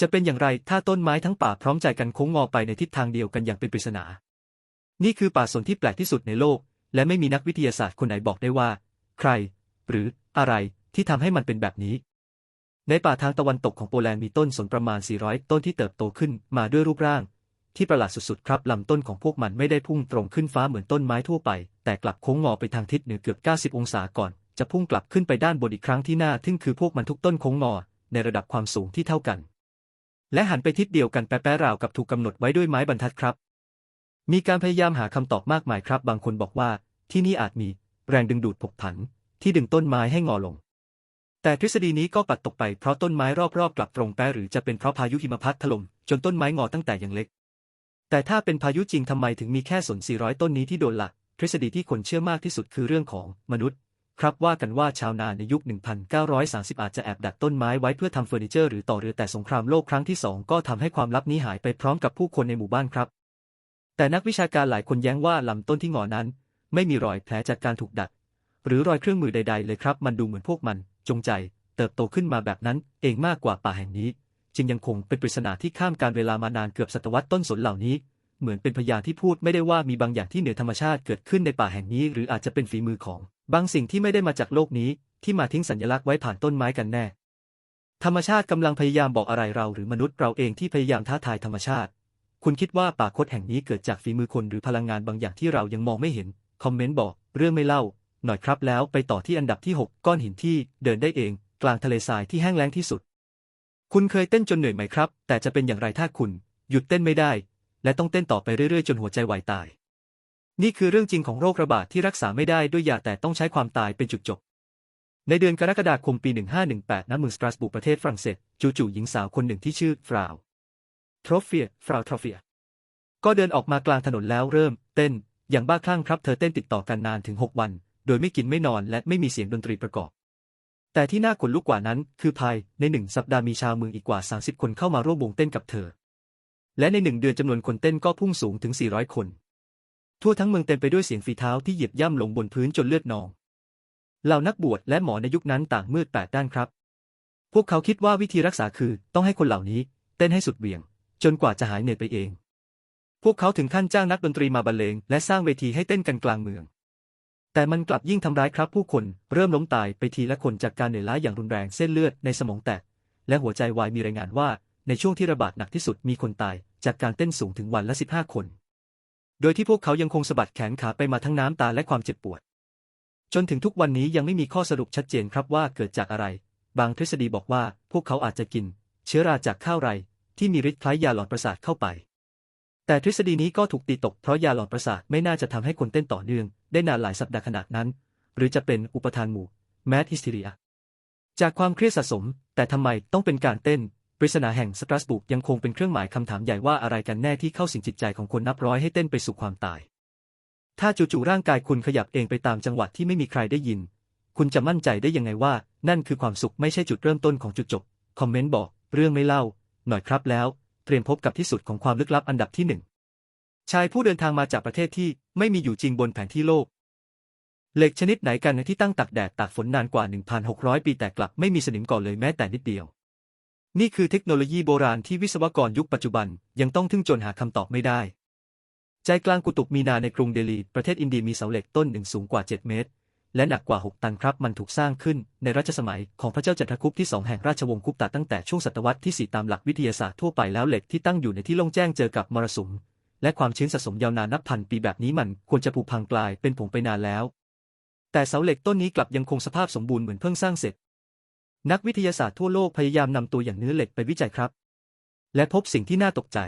จะเป็นอย่างไรถ้าต้นไม้ทั้งป่าพร้อมใจกันโค้งงอไปในทิศทางเดียวกันอย่างเป็นปริศนา นี่คือป่าสนที่แปลกที่สุดในโลก และไม่มีนักวิทยาศาสตร์คนไหนบอกได้ว่า ใคร หรืออะไรที่ทำให้มันเป็นแบบนี้ ในป่าทางตะวันตกของโปแลนด์มีต้นสนประมาณ 400 ต้นที่เติบโตขึ้นมาด้วยรูปร่าง ที่ประหลาดสุดๆครับลำต้นของพวกมันไม่ได้พุ่งตรงขึ้นฟ้าเหมือนต้นไม้ทั่วไป แต่กลับโค้งงอไปทางทิศเหนือเกือบ 90 องศาก่อน จะพุ่งกลับขึ้นไปด้านบนอีกครั้งที่หน้าทึ่งคือพวกมันทุกต้นโค้งงอ ในระดับความสูงที่เท่ากัน และหันไปทิศเดียวกันแป๊ะๆราวกับถูกกำหนดไว้ด้วยไม้บรรทัดครับ มีการพยายามหาคำตอบมากมายครับ บางคนบอกว่า ที่นี่อาจมีแรงดึงดูดผกผัน ที่ดึงต้นไม้ให้งอลง แต่ทฤษฎีนี้ก็ปัดตกไปเพราะต้นไม้รอบๆกลับตรงแปะหรือจะเป็นเพราะพายุหิมพานต์ถล่มจนต้นไม้งอตั้งแต่ยังเล็ก แต่ถ้าเป็นพายุจริงทำไมถึงมีแค่สน400 ต้นนี้ที่โดนล่ะทฤษฎีที่คนเชื่อมากที่สุดคือเรื่องของมนุษย์ ครับว่ากันว่าชาวนาในยุค 1930 อาจจะแอบดักต้นไม้ไว้เพื่อทำเฟอร์นิเจอร์หรือต่อเรือแต่สงครามโลกครั้งที่สองก็ทำให้ความลับนี้หายไปพร้อมกับผู้คนในหมู่บ้านครับ แต่นักวิชาการหลายคนแย้งว่าลำต้นที่งอนั้น ไม่มีรอยแผลจากการถูกดัด หรือรอยเครื่องมือใด ๆ เลยครับ มันดูเหมือนพวกมัน จงใจ เติบโตขึ้นมาแบบนั้น เองมากกว่าป่าแห่งนี้ จึงยังคงเป็นปริศนาที่ข้ามการเวลามานานเกือบศตวรรษต้นสนเหล่านี้เหมือนเป็นพยานที่พูดไม่ได้ว่ามีบางอย่างที่เหนือธรรมชาติเกิดขึ้นในป่าแห่งนี้ หรืออาจจะเป็นฝีมือของ บางสิ่งที่ไม่ได้มาจากโลกนี้ที่มาทิ้งสัญลักษณ์ไว้ผ่านต้นไม้กันแน่ ธรรมชาติกำลังพยายามบอกอะไรเราหรือมนุษย์เราเองที่พยายามท้าทายธรรมชาติ คุณคิดว่าป่าคตแห่งนี้เกิดจากฝีมือคนหรือพลังงานบางอย่างที่เรายังมองไม่เห็น คอมเมนต์บอก เรื่องไม่เล่า หน่อยครับแล้วไปต่อที่อันดับที่ 6 ก้อนหินที่เดินได้เอง กลางทะเลทรายที่แห้งแล้งที่สุด คุณเคยเต้นจนเหนื่อยไหมครับ แต่จะเป็นอย่างไรถ้าคุณ หยุดเต้นไม่ได้ และต้องเต้นต่อไปเรื่อยๆ จนหัวใจวายตาย นี่คือเรื่องจริงของโรคระบาดที่รักษาไม่ได้ด้วยยาแต่ต้องใช้ความตายเป็นจุดจบ ในเดือนกรกฎาคมปี 1518 ณ เมืองสตราสบูร์ประเทศฝรั่งเศส จู่ๆหญิงสาวคนหนึ่งที่ชื่อฟราวทรอฟเฟียฟราวทรอฟเฟีย ก็เดินออกมากลางถนนแล้วเริ่ม เต้น อย่างบ้าคลั่งครับเธอเต้นติดต่อกันนานถึง 6 วัน โดยไม่กินไม่นอนและไม่มีเสียงดนตรีประกอบ แต่ที่น่าขนลุกกว่านั้น คือภายในหนึ่งสัปดาห์มีชาวเมืองอีกกว่า 30 คนเข้ามาร่วมวงเต้นกับเธอ และในหนึ่งเดือนจำนวนคนเต้นก็พุ่งสูงถึง 400 คน ทั่วทั้งเมืองเต็มไปด้วยเสียงฝีเท้าที่เหยียบย่ำลงบนพื้นจนเลือดนอง เหล่านักบวชและหมอในยุคนั้นต่างมืดแปดด้านครับ พวกเขาคิดว่าวิธีรักษาคือต้องให้คนเหล่านี้เต้นให้สุดเหวี่ยง จนกว่าจะหายเหนื่อยไปเอง พวกเขาถึงขั้นจ้างนักดนตรีมาบรรเลง และสร้างเวทีให้เต้นกันกลางเมือง แต่มันกลับยิ่งทำร้ายครับผู้คนเริ่มล้มตายไปทีละคนจากการเหนื่อยล้าอย่างรุนแรงเส้นเลือดในสมองแตกและหัวใจวายมีรายงานว่าในช่วงที่ระบาดหนักที่สุดมีคนตายจากการเต้นสูงถึงวันละ 15 คน โดยที่พวกเขายังคงสะบัดแขนขาไปมาทั้งน้ำตาและความเจ็บปวด จนถึงทุกวันนี้ยังไม่มีข้อสรุปชัดเจนครับว่าเกิดจากอะไร บางทฤษฎีบอกว่าพวกเขาอาจจะกิน เชื้อราจากข้าวไร ที่มีฤทธิ์คล้ายยาหลอนประสาทเข้าไป แต่ทฤษฎีนี้ก็ถูกตีตกเพราะยาหลอนประสาทไม่น่าจะทำให้คนเต้นต่อเนื่อง ได้นานหลายสัปดาห์ขนาดนั้น หรือจะเป็นอุปทานหมู่แมสฮิสเทรียจากความเครียดสะสม แต่ทำไมต้องเป็นการเต้น ปริศนาแห่งสตรัสบุกยังคงเป็นเครื่องหมายคำถามใหญ่ว่าอะไรกันแน่ที่เข้าสิงจิตใจของคนนับร้อยให้เต้นไปสู่ความตาย ถ้าจู่ๆร่างกายคุณขยับเองไปตามจังหวะที่ไม่มีใครได้ยิน คุณจะมั่นใจได้ยังไงว่า นั่นคือความสุขไม่ใช่จุดเริ่มต้นของจุดจบ คอมเมนต์บอก เรื่องไม่เล่า หน่อยครับแล้ว เตรียมพบกับที่สุดของความลึกลับอันดับที่หนึ่งชายผู้เดินทางมาจากประเทศที่ไม่มีอยู่จริงบนแผนที่โลก เหล็กชนิดไหนกันที่ตั้งตากแดดตากฝนนานกว่า 1,600 ปีแต่กลับไม่มีสนิมก่อเลยแม้แต่นิดเดียว นี่คือเทคโนโลยีโบราณที่วิศวกรยุคปัจจุบันยังต้องทึ่งจนหาคำตอบไม่ได้ ใจกลางกุตุบมีนาในกรุงเดลี ประเทศอินเดียมีเสาเหล็กต้นหนึ่งสูงกว่า 7 เมตร และหนักกว่า 6 ตันครับ มันถูกสร้างขึ้นในรัชสมัยของพระเจ้าจันทคุปที่ 2 แห่งราชวงศ์คุปตะตั้งแต่ช่วงศตวรรษที่ 4 ตามหลักวิทยาศาสตร์ทั่วไปแล้วเหล็กที่ตั้งอยู่ในที่โล่งแจ้งเจอกับมรสุม และความชื้นสะสมยาวนานนับพันปีแบบนี้มันควรจะผุพังกลายเป็นผงไปนานแล้ว แต่เสาเหล็กต้นนี้กลับยังคงสภาพสมบูรณ์เหมือนเพิ่งสร้างเสร็จ นักวิทยาศาสตร์ทั่วโลกพยายามนำตัวอย่างเนื้อเหล็กไปวิจัยครับ และพบสิ่งที่น่าตกใจ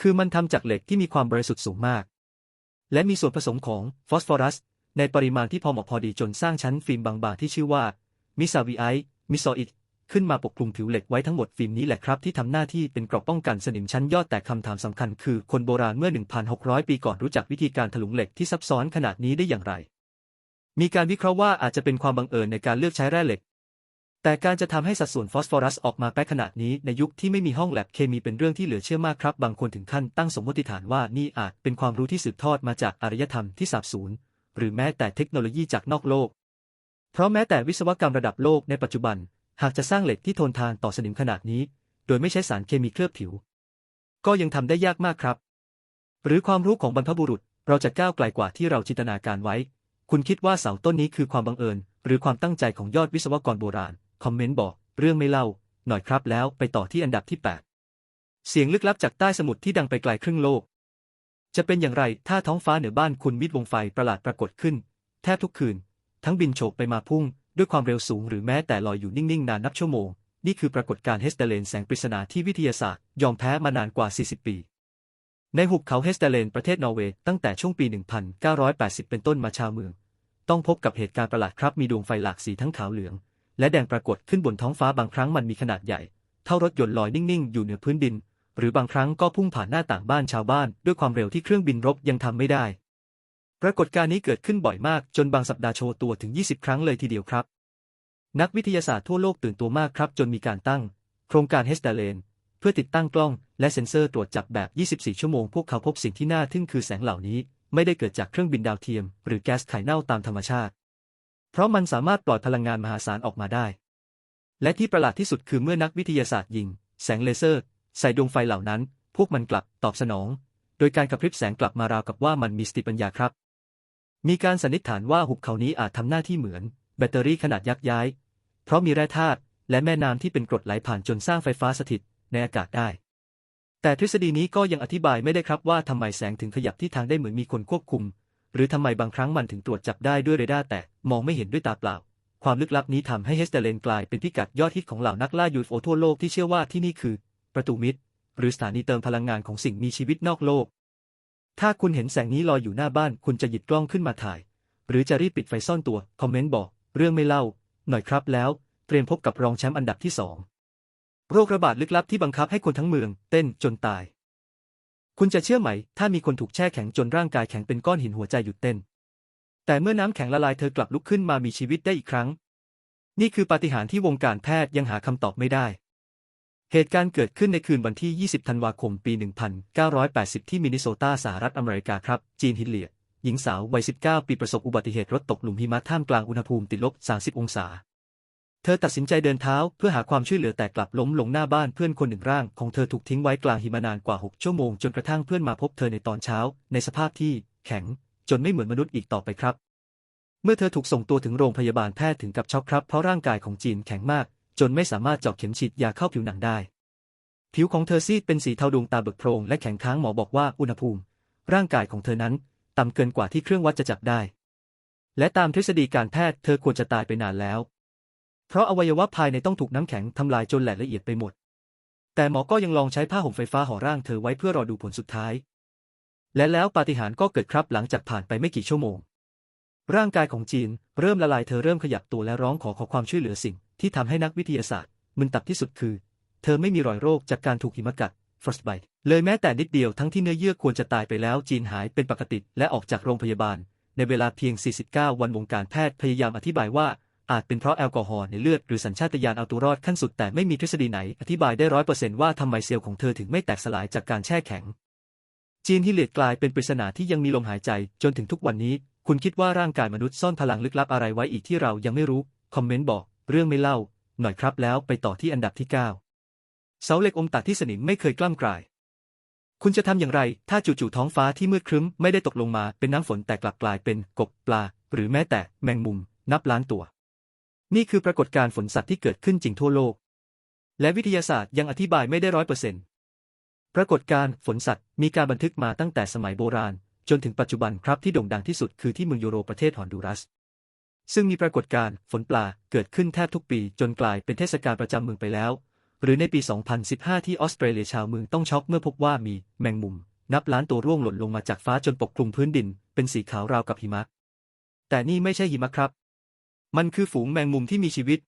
คือมันทำจากเหล็กที่มีความบริสุทธิ์สูงมาก และมีส่วนผสมของฟอสฟอรัส ในปริมาณที่พอเหมาะพอดีจนสร้างชั้นฟิล์มบางๆที่ชื่อว่ามิซาวีไอมิซออิดขึ้นมาปกคลุมผิวเหล็กไว้ทั้งหมดฟิล์มนี้แหละครับที่ทำหน้าที่เป็นเกราะป้องกันสนิมชั้นยอดแต่คำถามสำคัญคือคนโบราณเมื่อ 1,600 ปีก่อนรู้จักวิธีการถลุงเหล็กที่ซับซ้อนขนาดนี้ได้อย่างไร มีการวิเคราะห์ว่าอาจจะเป็นความบังเอิญในการเลือกใช้แร่เหล็ก แต่การจะทำให้สัดส่วนฟอสฟอรัสออกมาแป๊ะขนาดนี้ในยุคที่ไม่มีห้องแลบเคมีเป็นเรื่องที่เหลือเชื่อมากครับ บางคนถึงขั้นตั้งสมมติฐานว่านี่อาจเป็นความรู้ที่สืบทอดมาจากอารยธรรมที่สาบสูญหรือแม้แต่เทคโนโลยีจากนอกโลก เพราะแม้แต่วิศวกรรมระดับโลกในปัจจุบัน หากจะสร้างเหล็กที่ทนทานต่อสนิมขนาดนี้ โดยไม่ใช้สารเคมีเคลือบผิว ก็ยังทำได้ยากมากครับ หรือความรู้ของบรรพบุรุษ เราจะก้าวไกลกว่าที่เราจินตนาการไว้ คุณคิดว่าเสาต้นนี้คือความบังเอิญ หรือความตั้งใจของยอดวิศวกรโบราณ คอมเมนต์บอก เรื่องไม่เล่า หน่อยครับแล้วไปต่อที่อันดับที่ 8 เสียงลึกลับจากใต้สมุทรที่ดังไปไกลครึ่งโลก จะเป็นอย่างไรถ้าท้องฟ้าเหนือบ้านคุณมิดวงไฟประหลาดปรากฏขึ้น แทบทุกคืน ทั้งบินโฉบไปมาพุ่ง ด้วยความเร็วสูงหรือแม้แต่ลอยอยู่นิ่งๆ นานนับชั่วโมง นี่คือปรากฏการณ์เฮสเตเลนแสงปริศนาที่วิทยาศาสตร์ ยอมแพ้มานานกว่า 40 ปีในหุบเขาเฮสเตเลนประเทศนอร์เวย์ตั้งแต่ช่วงปี 1980 เป็นต้นมาชาวเมือง ต้องพบกับเหตุการณ์ประหลาดครับมีดวงไฟหลากสีทั้งขาวเหลือง และแดงปรากฏขึ้นบนท้องฟ้าบางครั้งมันมีขนาดใหญ่ เท่ารถยนต์ลอยนิ่งๆ อยู่เหนือพื้นดิน หรือบางครั้งก็พุ่งผ่านหน้าต่างบ้านชาวบ้าน ด้วยความเร็วที่เครื่องบินรบยังทำไม่ได้ ปรากฏการณ์นี้เกิดขึ้นบ่อยมากจนบางสัปดาห์โชว์ตัวถึง 20 ครั้งเลยทีเดียวครับ นักวิทยาศาสตร์ทั่วโลกตื่นตัวมากครับ จนมีการตั้ง โครงการเฮสเตเลนเพื่อติดตั้งกล้อง และเซ็นเซอร์ตรวจจับแบบ 24 ชั่วโมงพวกเขาพบสิ่งที่น่าทึ่งคือแสงเหล่านี้ ไม่ได้เกิดจากเครื่องบินดาวเทียม หรือแก๊สไข่เน่าตามธรรมชาติ เพราะมันสามารถปล่อยพลังงานมหาศาลออกมาได้ และที่ประหลาดที่สุดคือเมื่อนักวิทยาศาสตร์ยิง แสงเลเซอร์ ใส่ดวงไฟเหล่านั้น พวกมันกลับตอบสนอง โดยการกระพริบแสงกลับมาราวกับว่ามันมีสติปัญญาครับ มีการสันนิษฐานว่าหุบเขานี้อาจทำหน้าที่เหมือน แบตเตอรี่ขนาดยักษ์ย้าย เพราะมีแร่ธาตุและแม่น้ำที่เป็นกรดไหลผ่านจนสร้างไฟฟ้าสถิตในอากาศได้ แต่ทฤษฎีนี้ก็ยังอธิบายไม่ได้ครับว่าทำไมแสงถึงขยับที่ทางได้เหมือนมีคนควบคุม หรือทำไมบางครั้งมันถึงตรวจจับได้ด้วยเรดาร์แต่มองไม่เห็นด้วยตาเปล่า ความลึกลับนี้ทำให้เฮสเตเลนกลายเป็นพิกัดยอดฮิตของเหล่านักล่า UFO ทั่วโลกที่เชื่อว่าที่นี่คือ ประตูมิตรหรือสถานีเติมพลังงานของสิ่งมีชีวิตนอกโลก ถ้าคุณเห็นแสงนี้ลอยอยู่หน้าบ้าน คุณจะหยิบกล้องขึ้นมาถ่าย หรือจะรีบปิดไฟซ่อนตัว คอมเมนต์บอก เรื่องไม่เล่า หน่อยครับแล้ว เตรียมพบกับรองแชมป์อันดับที่สองโรคระบาดลึกลับที่บังคับให้คนทั้งเมือง เต้นจนตาย คุณจะเชื่อไหม ถ้ามีคนถูกแช่แข็งจนร่างกายแข็งเป็นก้อนหินหัวใจหยุดเต้น แต่เมื่อน้ำแข็งละลายเธอกลับลุกขึ้นมามีชีวิตได้อีกครั้ง นี่คือปาฏิหาริย์ที่วงการแพทย์ยังหาคำตอบไม่ได้ เหตุการณ์เกิดขึ้นในคืนวันที่ 20 ธันวาคม ปี 1980 ที่มินนิโซตาสหรัฐอเมริกาครับ จีนฮิตเลียหญิงสาววัย 19 ปีประสบอุบัติเหตุรถตกหลุมหิมะท่ามกลางอุณหภูมิติดลบ 30 องศา เธอตัดสินใจเดินเท้าเพื่อหาความช่วยเหลือแต่กลับล้มลงหน้าบ้านเพื่อนคนหนึ่งร่างของเธอถูกทิ้งไว้กลางหิมะนานกว่า 6 ชั่วโมงจนกระทั่งเพื่อนมาพบเธอในตอนเช้า ในสภาพที่แข็งจนไม่เหมือนมนุษย์อีกต่อไปครับ เมื่อเธอถูกส่งตัวถึงโรงพยาบาลแพทย์ถึงกับช็อกครับ เพราะร่างกายของจีนแข็งมาก จนไม่สามารถเจาะเข็มฉีดยาเข้าผิวหนังได้ ผิวของเธอซีดเป็นสีเทาดวงตาเบิกโพรงและแข็งค้างหมอบอกว่าอุณหภูมิ ร่างกายของเธอนั้นต่ำเกินกว่าที่เครื่องวัดจะจับได้ และตามทฤษฎีการแพทย์เธอควรจะตายไปนานแล้ว เพราะอวัยวะภายในต้องถูกน้ำแข็งทำลายจนแหลกละเอียดไปหมด แต่หมอก็ยังลองใช้ผ้าห่มไฟฟ้าห่อร่างเธอไว้เพื่อรอดูผลสุดท้าย และแล้วปาฏิหาริย์ก็เกิดครับหลังจากผ่านไปไม่กี่ชั่วโมง ร่างกายของจีนเริ่มละลายเธอเริ่มขยับตัวและร้องขอขอความช่วยเหลือสิ่ง ที่ทำให้นักวิทยาศาสตร์มึนตับที่สุดคือ เธอไม่มีรอยโรคจากการถูกหิมะกัด frostbite เลยแม้แต่นิดเดียวทั้งที่เนื้อเยื่อควรจะตายไปแล้วจีนหายเป็นปกติและออกจากโรงพยาบาล ในเวลาเพียง 49 วันวงการแพทย์พยายามอธิบายว่า อาจเป็นเพราะแอลกอฮอล์ในเลือดหรือสัญชาตญาณเอาตัวรอดขั้นสุดแต่ไม่มีทฤษฎีไหนอธิบายได้ร้อยเปอร์เซนต์ว่าทำไมเซลล์ของเธอถึงไม่แตกสลายจากการแช่แข็ง จีนฮิเลียดกลายเป็นปริศนาที่ยังมีลมหายใจจนถึงทุกวันนี้ คุณคิดว่าร่างกายมนุษย์ซ่อนพลังลึกลับอะไรไว้อีกที่เรายังไม่รู้ คอมเมนต์บอก เรื่องไม่เล่า หน่อยครับแล้วไปต่อที่อันดับที่ 9 เสาเหล็กอมตะที่สนิมไม่เคยกล้ำกลาย คุณจะทำอย่างไร ถ้าจู่ๆท้องฟ้าที่มืดครึ้มไม่ได้ตกลงมาเป็นน้ำฝนแต่กลับกลายเป็นกบปลา หรือแม้แต่แมงมุม นับล้านตัว นี่คือปรากฏการณ์ฝนสัตว์ที่เกิดขึ้นจริงทั่วโลก และวิทยาศาสตร์ยังอธิบายไม่ได้ร้อยเปอร์เซ็นต์ปรากฏการณ์ฝนสัตว์มีการบันทึกมาตั้งแต่สมัยโบราณ จนถึงปัจจุบันครับที่โด่งดังที่สุดคือที่เมืองยูโรประเทศฮอนดูรัส ซึ่งมีปรากฏการณ์ฝนปลาเกิดขึ้นแทบทุกปีจนกลายเป็นเทศกาลประจำเมืองไปแล้ว หรือในปี 2015 ที่ออสเตรเลียชาวเมืองต้องช็อกเมื่อพบว่ามีแมงมุม นับล้านตัวร่วงหล่นลงมาจากฟ้าจนปกคลุมพื้นดิน เป็นสีขาวราวกับหิมะ แต่นี่ไม่ใช่หิมะครับ มันคือฝูงแมงมุมที่มีชีวิต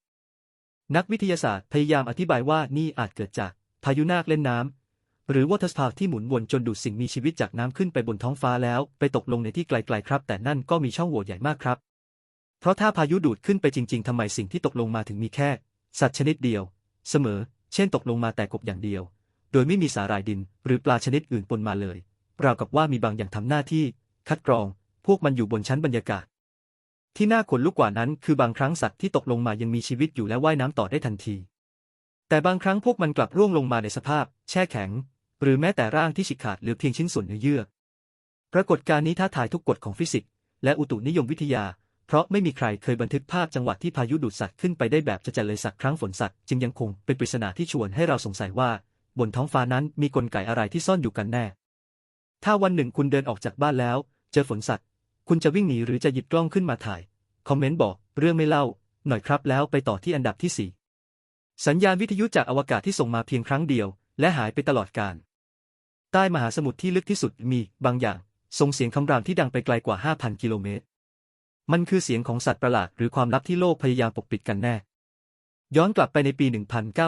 นักวิทยาศาสตร์พยายามอธิบายว่านี่อาจเกิดจากพายุนาคเล่นน้ำ หรือวอเตสปาที่หมุนวนจนดูดสิ่งมีชีวิตจากน้ำขึ้นไปบนท้องฟ้าแล้ว ไปตกลงในที่ไกลๆครับ แต่นั่นก็มีช่องโหว่ใหญ่มากครับ เพราะถ้าพายุดูดขึ้นไปจริง ๆทำไมสิ่งที่ตกลงมาถึงมีแค่ สัตว์ชนิดเดียว เสมอ เช่น ตกลงมาแต่กบอย่างเดียว โดยไม่มีสาหร่ายดิน หรือปลาชนิดอื่นปนมาเลยราวกับว่ามีบางอย่างทำหน้าที่ คัดกรอง พวกมันอยู่บนชั้นบรรยากาศ ที่น่าขนลุกกว่านั้นคือบางครั้งสัตว์ที่ตกลงมายังมีชีวิตอยู่และว่ายน้ำต่อได้ทันที แต่บางครั้งพวกมันกลับร่วงลงมาในสภาพ แช่แข็ง หรือแม้แต่ร่างที่ฉีกขาดเหลือเพียงชิ้นส่วนเนื้อเยื่อ ปรากฏการณ์นี้ท้าทายทุกกฎของฟิสิกส์และอุตุนิยมวิทยา เพราะไม่มีใครเคยบันทึกภาพจังหวะที่พายุดูดสัตว์ขึ้นไปได้แบบจะจัดเลยสักครั้งฝนสัตว์จึงยังคงเป็นปริศนาที่ชวนให้เราสงสัยว่า บนท้องฟ้านั้นมีกลไกอะไรที่ซ่อนอยู่กันแน่ ถ้าวันหนึ่งคุณเดินออกจากบ้านแล้ว เจอฝนสัตว์ คุณจะวิ่งหนีหรือจะหยิบกล้องขึ้นมาถ่าย คอมเมนต์บอก เรื่องไม่เล่า หน่อยครับแล้วไปต่อที่อันดับที่ 4 สัญญาณวิทยุจากอวกาศที่ส่งมาเพียงครั้งเดียว และหายไปตลอดกาลใต้มหาสมุทรที่ลึกที่สุดมี บางอย่าง ส่งเสียงคำรามที่ดังไปไกลกว่า 5,000 กิโลเมตร มันคือเสียงของสัตว์ประหลาดหรือความลับที่โลกพยายามปกปิดกันแน่ ย้อนกลับไปในปี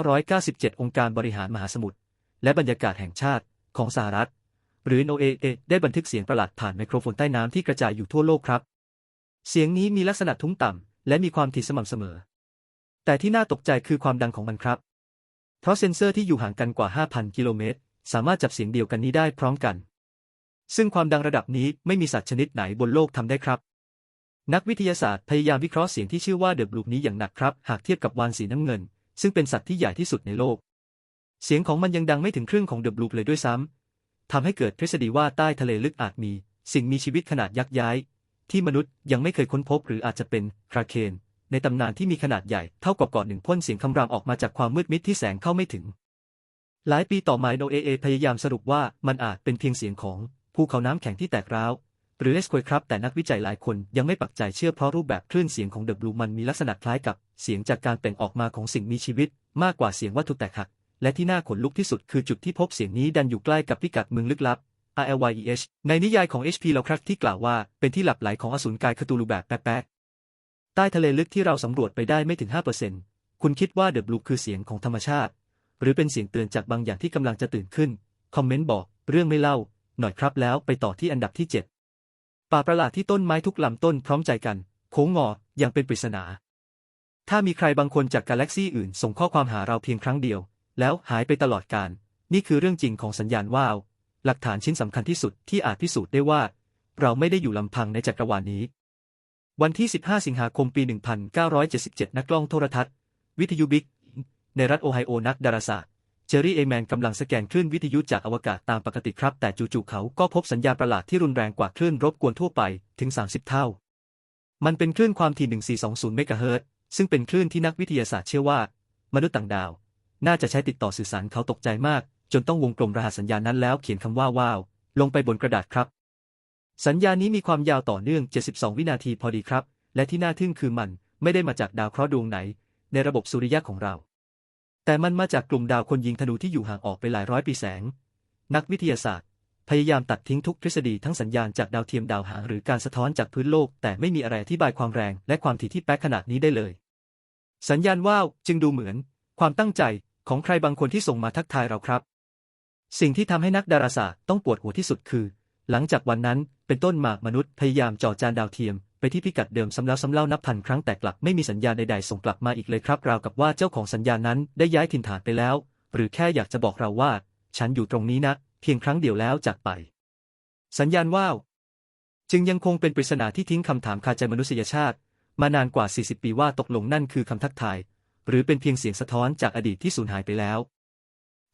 1997 องค์การบริหารมหาสมุทรและบรรยากาศแห่งชาติของสหรัฐ หรือ NOAA ได้บันทึกเสียงประหลาดผ่านไมโครโฟนใต้น้ำที่กระจายอยู่ทั่วโลกครับ เสียงนี้มีลักษณะทุ้มต่ำและมีความถี่สม่ำเสมอ แต่ที่น่าตกใจคือความดังของมันครับ เพราะเซ็นเซอร์ที่อยู่ห่างกันกว่า 5,000 กิโลเมตร สามารถจับเสียงเดียวกันนี้ได้พร้อมกัน ซึ่งความดังระดับนี้ไม่มีสัตว์ชนิดไหนบนโลกทำได้ครับนักวิทยาศาสตร์พยายามวิเคราะห์เสียงที่ชื่อว่าเดอะบลูนี้อย่างหนักครับ หากเทียบกับวานสีน้ำเงิน ซึ่งเป็นสัตว์ที่ใหญ่ที่สุดในโลก เสียงของมันยังดังไม่ถึงครึ่งของเดอะบลูเลยด้วยซ้ ทำให้เกิดทฤษฎีว่าใต้ทะเลลึกอาจมี สิ่งมีชีวิตขนาดยักษ์ย้าย ที่มนุษย์ยังไม่เคยค้นพบหรืออาจจะเป็นคราเคน ในตำนานที่มีขนาดใหญ่เท่ากับเกาะหนึ่งพ่นเสียงคำรามออกมาจากความมืดมิดที่แสงเข้าไม่ถึง หลายปีต่อมาโนเอเอพยายามสรุปว่ามันอาจเป็นเพียงเสียงของภูเขาน้ำแข็งที่แตกร้าวหรือเอสควครับแต่นักวิจัยหลายคนยังไม่ปักใจเชื่อเพราะรูปแบบคลื่นเสียงของเดอะบลูมันมีลักษณะคล้ายกับเสียงจากการเปล่งออกมาของสิ่งมีชีวิต มากกว่าเสียงวัตถุแตกหัก และที่น่าขนลุกที่สุดคือจุดที่พบเสียงนี้ดันอยู่ใกล้กับพิกัดเมืองลึกลับ RLYEH ในนิยายของ H.P. Lovecraft ที่กล่าวว่าเป็นที่หลับไหลของอสูรกายคตูลูแบบแป๊กๆใต้ทะเลลึกที่เราสำรวจไปได้ไม่ถึง 5%คุณคิดว่าเดอะบลูคือเสียงของธรรมชาติ หรือเป็นเสียงเตือนจากบางอย่างที่กำลังจะตื่นขึ้น คอมเมนต์บอก เรื่องไม่เล่า หน่อยครับแล้วไปต่อที่อันดับที่ 7 ป่าประหลาดที่ต้นไม้ทุกลำต้นพร้อมใจกัน โค้งงออย่างเป็นปริศนา ถ้ามีใครบางคนจากกาแล็กซี่อื่น ส่งข้อความหาเราเพียงครั้งเดียว แล้วหายไปตลอดกาลนี่คือเรื่องจริงของสัญญาณว่าว หลักฐานชิ้นสำคัญที่สุดที่อาจพิสูจน์ได้ว่า เราไม่ได้อยู่ลำพังในจักรวาลนี้ วันที่ 15 สิงหาคมปี 1977 นักกล้องโทรทัศน์ วิทยุบิ๊ก ในรัฐโอไฮโอนักดาราศาสตร์เจอรี่เอแมนกำลังสแกนคลื่นวิทยุจากอวกาศตามปกติครับ แต่จู่ๆเขาก็พบสัญญาณประหลาดที่รุนแรงกว่าคลื่นรบกวนทั่วไปถึง 30 เท่า มันเป็นคลื่นความถี่ 1420 เมกะเฮิรตซ์ซึ่งเป็นคลื่นที่นักวิทยาศาสตร์เชื่อว่า มนุษย์ต่างดาว น่าจะใช้ติดต่อสื่อสารเขาตกใจมาก จนต้องวงกลมรหัสสัญญานั้นแล้วเขียนคำว่าว้าว ลงไปบนกระดาษครับ สัญญาณนี้มีความยาวต่อเนื่อง 72 วินาทีพอดีครับ และที่น่าทึ่งคือมันไม่ได้มาจากดาวเคราะห์ดวงไหน ในระบบสุริยะของเรา แต่มันมาจากกลุ่มดาวคนยิงธนูที่อยู่ห่างออกไปหลายร้อยปีแสง นักวิทยาศาสตร์ พยายามตัดทิ้งทุกทฤษฎีทั้งสัญญาณจากดาวเทียมดาวหางหรือการสะท้อนจากพื้นโลก แต่ไม่มีอะไรอธิบายความแรงและความถี่ที่แป๊กขนาดนี้ได้เลย สัญญาณว่าวจึงดูเหมือน ความตั้งใจของใครบางคนที่ส่งมาทักทายเราครับ สิ่งที่ทำให้นักดาราศาสตร์ต้องปวดหัวที่สุดคือ หลังจากวันนั้นเป็นต้นมามนุษย์พยายามจ่อจานดาวเทียม ไปที่พิกัดเดิมซ้ำแล้วซ้ำเล่านับพันครั้งแต่กลับไม่มีสัญญาณใดๆส่งกลับมาอีกเลยครับ ราวกับว่าเจ้าของสัญญาณนั้นได้ย้ายถิ่นฐานไปแล้ว หรือแค่อยากจะบอกเราว่า ฉันอยู่ตรงนี้นะ เพียงครั้งเดียวแล้วจากไป สัญญาณว่าวจึงยังคงเป็นปริศนาที่ทิ้งคำถามคาใจมนุษยชาติ มานานกว่า 40 ปีว่าตกลงนั่นคือคำทักทาย หรือเป็นเพียงเสียงสะท้อนจากอดีตที่สูญหายไปแล้ว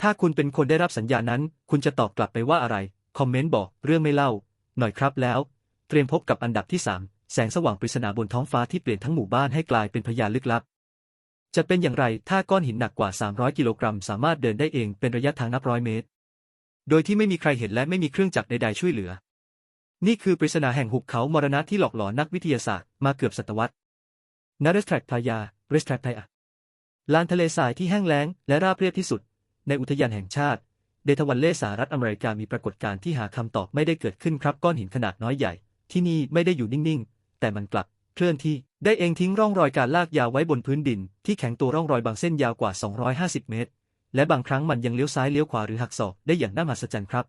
ถ้าคุณเป็นคนได้รับสัญญานั้น คุณจะตอบกลับไปว่าอะไร คอมเมนต์บอกเรื่องไม่เล่า หน่อยครับแล้ว เตรียมพบกับอันดับที่ 3 แสงสว่างปริศนาบนท้องฟ้าที่เปลี่ยนทั้งหมู่บ้านให้กลายเป็นพยานลึกลับ จะเป็นอย่างไรถ้าก้อนหินหนักกว่า 300 กิโลกรัม สามารถเดินได้เองเป็นระยะทางนับร้อยเมตร โดยที่ไม่มีใครเห็นและไม่มีเครื่องจักรใดๆช่วยเหลือ นี่คือปริศนาแห่งหุบเขามรณะที่หลอกหลอนนักวิทยาศาสตร์มาเกือบศตวรรษนารสแทรกพายาเรสแทรกพยา ลานทะเลทรายที่แห้งแล้งและราบเรียบที่สุด ในอุทยานแห่งชาติ เดทวันเล่สหรัฐอเมริกามีปรากฏการณ์ที่หาคำตอบไม่ได้เกิดขึ้นครับก้อนหินขนาดน้อยใหญ่ ที่นี่ไม่ได้อยู่นิ่งๆ แต่มันกลับ เคลื่อนที่ได้เองทิ้งร่องรอยการลากยาวไว้บนพื้นดิน ที่แข็งตัวร่องรอยบางเส้นยาวกว่า 250 เมตร และบางครั้งมันยังเลี้ยวซ้ายเลี้ยวขวาหรือหักศอกได้อย่างน่ามหัศจรรย์ครับ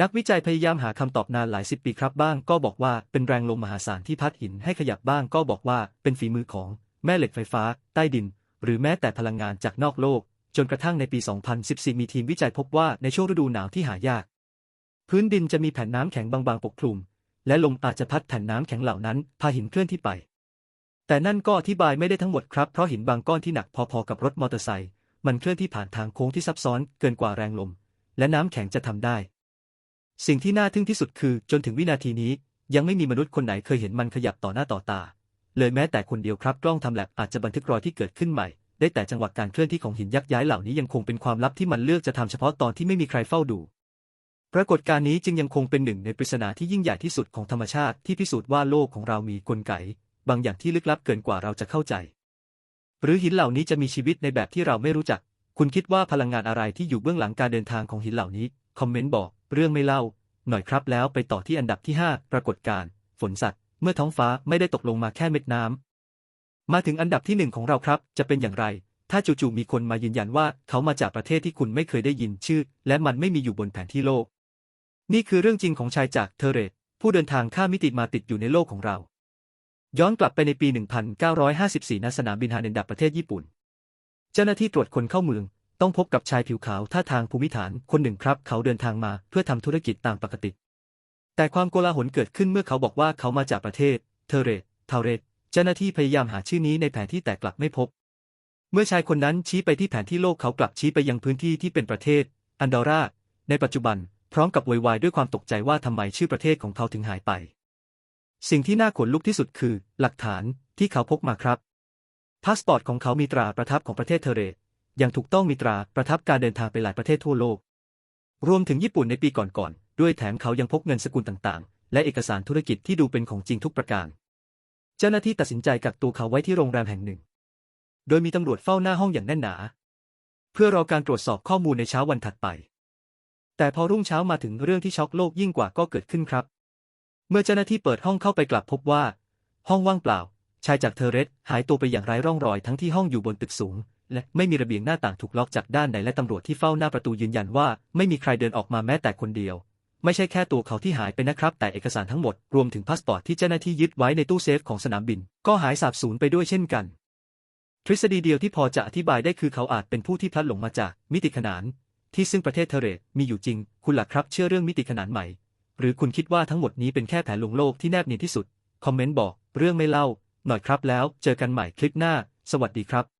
นักวิจัยพยายามหาคำตอบนานหลายสิบปีครับบ้าง ก็บอกว่าเป็นแรงลมมหาศาลที่พัดหินให้ขยับบ้างก็บอกว่าเป็นฝีมือของแม่เหล็กไฟฟ้า ใต้ดิน หรือแม้แต่พลังงานจากนอกโลก จนกระทั่งในปี 2014 มีทีมวิจัยพบว่าในช่วงฤดูหนาวที่หายาก พื้นดินจะมีแผ่นน้ำแข็งบางๆ ปกคลุม และลมอาจจะพัดแผ่นน้ำแข็งเหล่านั้นพาหินเคลื่อนที่ไป แต่นั่นก็อธิบายไม่ได้ทั้งหมดครับเพราะหินบางก้อนที่หนักพอๆกับรถมอเตอร์ไซค์มันเคลื่อนที่ผ่านทางโค้งที่ซับซ้อนเกินกว่าแรงลม และน้ำแข็งจะทำได้ สิ่งที่น่าทึ่งที่สุดคือจนถึงวินาทีนี้ยังไม่มีมนุษย์คนไหนเคยเห็นมันขยับต่อหน้าต่อตา เลยแม้แต่คนเดียวครับกล้องทำแลบอาจจะบันทึกรอยที่เกิดขึ้นใหม่ ได้แต่จังหวะการเคลื่อนที่ของหินยักษ์ย้ายเหล่านี้ยังคงเป็นความลับที่มันเลือกจะทำเฉพาะตอนที่ไม่มีใครเฝ้าดู ปรากฏการณ์นี้จึงยังคงเป็นหนึ่งในปริศนาที่ยิ่งใหญ่ที่สุดของธรรมชาติที่พิสูจน์ว่าโลกของเรามีกลไก บางอย่างที่ลึกลับเกินกว่าเราจะเข้าใจ หรือหินเหล่านี้จะมีชีวิตในแบบที่เราไม่รู้จัก คุณคิดว่าพลังงานอะไรที่อยู่เบื้องหลังการเดินทางของหินเหล่านี้ คอมเมนต์บอก เรื่องไม่เล่า หน่อยครับแล้วไปต่อที่อันดับที่ 5 ปรากฏการณ์ฝนสัตว์ เมื่อท้องฟ้าไม่ได้ตกลงมาแค่เม็ดน้ำ มาถึงอันดับที่หนึ่งของเราครับ จะเป็นอย่างไร ถ้าจู่ๆมีคนมายืนยันว่าเขามาจากประเทศที่คุณไม่เคยได้ยินชื่อ และมันไม่มีอยู่บนแผนที่โลก นี่คือเรื่องจริงของชายจากเทเรต ผู้เดินทางข้ามมิติมาติดอยู่ในโลกของเรา ย้อนกลับไปในปี 1954 ณ สนามบินฮาเนนดะประเทศญี่ปุ่น เจ้าหน้าที่ตรวจคนเข้าเมือง ต้องพบกับชายผิวขาวท่าทางภูมิฐานคนหนึ่งครับ เขาเดินทางมาเพื่อทำธุรกิจตามปกติ แต่ความโกลาหลเกิดขึ้นเมื่อเขาบอกว่าเขามาจากประเทศ เทเรตเทเรตเจ้าหน้าที่พยายามหาชื่อนี้ในแผนที่แต่กลับไม่พบ เมื่อชายคนนั้นชี้ไปที่แผนที่โลกเขากลับชี้ไปยังพื้นที่ที่เป็นประเทศ อันดอร่า ในปัจจุบัน พร้อมกับโวยวายด้วยความตกใจว่าทำไมชื่อประเทศของเขาถึงหายไป สิ่งที่น่าขนลุกที่สุดคือ หลักฐานที่เขาพกมาครับ พาสปอร์ตของเขามีตราประทับของประเทศเทเรตยังถูกต้องมีตราประทับการเดินทางไปหลายประเทศทั่วโลก รวมถึงญี่ปุ่นในปีก่อนๆ ด้วยแถมเขายังพกเงินสกุลต่างๆ และเอกสารธุรกิจที่ดูเป็นของจริงทุกประการ เจ้าหน้าที่ตัดสินใจกักตัวเขาไว้ที่โรงแรมแห่งหนึ่ง โดยมีตำรวจเฝ้าหน้าห้องอย่างแน่นหนา เพื่อรอการตรวจสอบข้อมูลในเช้าวันถัดไป แต่พอรุ่งเช้ามาถึงเรื่องที่ช็อกโลกยิ่งกว่าก็เกิดขึ้นครับ เมื่อเจ้าหน้าที่เปิดห้องเข้าไปกลับพบว่า ห้องว่างเปล่า ชายจากเทเรสหายตัวไปอย่างไร้ร่องรอยทั้งที่ห้องอยู่บนตึกสูงและไม่มีระเบียงหน้าต่างถูกล็อกจากด้านในและตำรวจที่เฝ้าหน้าประตูยืนยันว่า ไม่มีใครเดินออกมาแม้แต่คนเดียว ไม่ใช่แค่ตัวเขาที่หายไปนะครับ แต่เอกสารทั้งหมดรวมถึงพาสปอร์ตที่เจ้าหน้าที่ยึดไว้ในตู้เซฟของสนามบิน ก็หายสาบสูญไปด้วยเช่นกัน ทฤษฎีเดียวที่พอจะอธิบายได้คือเขาอาจเป็นผู้ที่พลัดหลงมาจากมิติขนาน ที่ซึ่งประเทศเทเรตมีอยู่จริง คุณล่ะครับเชื่อเรื่องมิติขนานใหม่ หรือคุณคิดว่าทั้งหมดนี้เป็นแค่แผนลวงโลกที่แนบเนียนที่สุด คอมเมนต์บอก เรื่องไม่เล่า หน่อยครับแล้ว เจอกันใหม่คลิปหน้า สวัสดีครับ